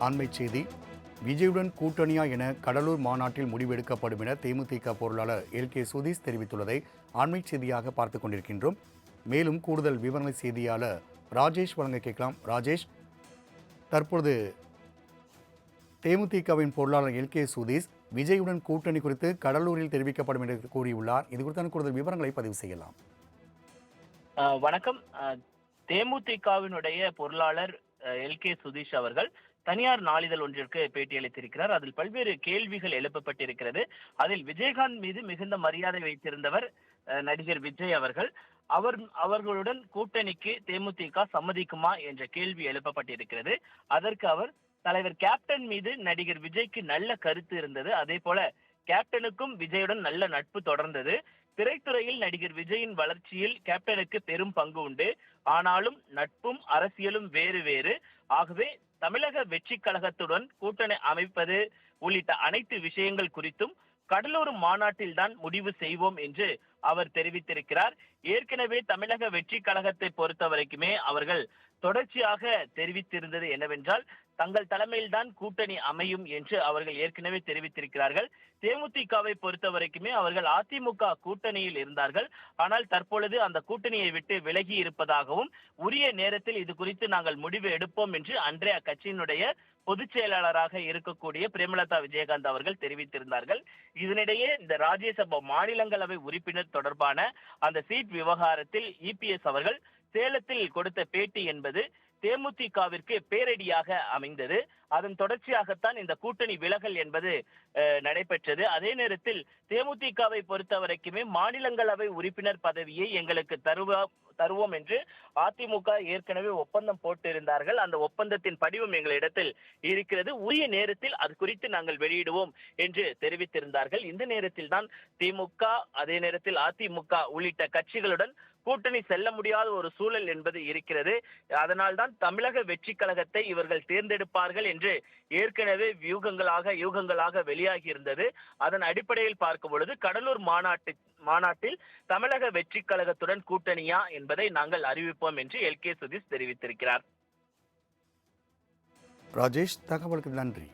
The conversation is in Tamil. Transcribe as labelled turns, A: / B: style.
A: அண்மை செய்தி. விஜயுடன் கூட்டணியா என கடலூர் மாநாட்டில் முடிவெடுக்கப்படும் என தேமுதிக பொருளாளர் எல். கே. சுதீஷ் தெரிவித்துள்ளதை அண்மை செய்தியாக பார்த்து கொண்டிருக்கின்றோம். மேலும் கூடுதல் விவரங்களை செய்தியாளர் ராஜேஷ் வழங்க கேட்கலாம். ராஜேஷ் தற்பொழுது தேமுதிகவின் பொருளாளர் எல். கே. சுதீஷ் விஜயுடன் கூட்டணி குறித்து கடலூரில் தெரிவிக்கப்படும் என்று கூறியுள்ளார். இது குறித்தான கூடுதல் விவரங்களை பதிவு செய்யலாம்.
B: வணக்கம். அஹ் தேமுதிகவினுடைய பொருளாளர் எல். கே. சுதீஷ் அவர்கள் தனியார் நாளிதழ் ஒன்றிற்கு பேட்டியளித்திருக்கிறார். அதில் பல்வேறு கேள்விகள் எழுப்பப்பட்டிருக்கிறது. அதில் விஜயகாந்த் மீது மிகுந்த மரியாதை வைத்திருந்தவர் நடிகர் விஜய் அவர்கள். அவர் அவர்களுடன் கூட்டணிக்கு தேமுதிக சம்மதிக்குமா என்ற கேள்வி எழுப்பப்பட்டிருக்கிறது. அதற்கு அவர் தலைவர் கேப்டன் மீது நடிகர் விஜய்க்கு நல்ல கருத்து இருந்தது. அதே போல கேப்டனுக்கும் விஜயுடன் நல்ல நட்பு தொடர்ந்தது. திரைத்துறையில் நடிகர் விஜயின் வளர்ச்சியில் கேப்டனுக்கு பெரும் பங்கு உண்டு. ஆனாலும் நட்பும் அரசியலும் வேறு வேறு. ஆகவே தமிழக வெற்றி கழகத்துடன் கூட்டணி அமைப்பது உள்ளிட்ட அனைத்து விஷயங்கள் குறித்தும் கடலூர் மாநாட்டில் தான் முடிவு செய்வோம் என்று அவர் தெரிவித்திருக்கிறார். ஏற்கனவே தமிழக வெற்றி கழகத்தை பொறுத்த வரைக்குமே அவர்கள் தொடர்ச்சியாக தெரிவித்திருந்தது என்னவென்றால் தங்கள் தலைமையில்தான் கூட்டணி அமையும் என்று அவர்கள் ஏற்கனவே தெரிவித்திருக்கிறார்கள். தேமுதிகவை பொறுத்த வரைக்குமே அவர்கள் அதிமுக கூட்டணியில் இருந்தார்கள். ஆனால் தற்பொழுது அந்த கூட்டணியை விட்டு விலகி இருப்பதாகவும் உரிய நேரத்தில் இது குறித்து நாங்கள் முடிவு எடுப்போம் என்று அன்றைய அக்கட்சியினுடைய பொதுச் செயலாளராக இருக்கக்கூடிய பிரேமலதா விஜயகாந்த் அவர்கள் தெரிவித்திருந்தார்கள். இதனிடையே இந்த ராஜ்யசபா மாநிலங்களவை உறுப்பினர் தொடர்பான அந்த சீட் விவகாரத்தில் இபிஎஸ் அவர்கள் சேலத்தில் கொடுத்த பேட்டி என்பது தேமுதிகவிற்கு பேரடியாக அமைந்தது. அதன் தொடர்ச்சியாகத்தான் இந்த கூட்டணி விலகல் என்பது நடைபெற்றது. அதே நேரத்தில் தேமுதிகவை பொறுத்த வரைக்குமே மாநிலங்களவை உறுப்பினர் பதவியை எங்களுக்கு தருவ தருவோம் என்று அதிமுக ஏற்கனவே ஒப்பந்தம் போட்டிருந்தார்கள். அந்த ஒப்பந்தத்தின் படிவம் எங்களிடத்தில் இருக்கிறது. உரிய நேரத்தில் அது குறித்து நாங்கள் வெளியிடுவோம் என்று தெரிவித்திருந்தார்கள். இந்த நேரத்தில் தான் திமுக அதே நேரத்தில் அதிமுக உள்ளிட்ட கட்சிகளுடன் கூட்டணி செல்ல முடியாத ஒரு சூழல் என்பது இருக்கிறது. அதனால் தான் தமிழக வெற்றி கழகத்தை இவர்கள் தேர்ந்தெடுப்பார்கள் என்று ஏற்கனவே வியூகங்களாக யூகங்களாக வெளியாகி இருந்தது. அதன் அடிப்படையில் பார்க்கும் பொழுது கடலூர் மாநாட்டு மாநாட்டில் தமிழக வெற்றி கழகத்துடன் கூட்டணியா என்பதை நாங்கள் அறிவிப்போம் என்று எல் கே சுதீஷ் தெரிவித்திருக்கிறார்.
A: ராஜேஷ் தகவலுக்கு நன்றி.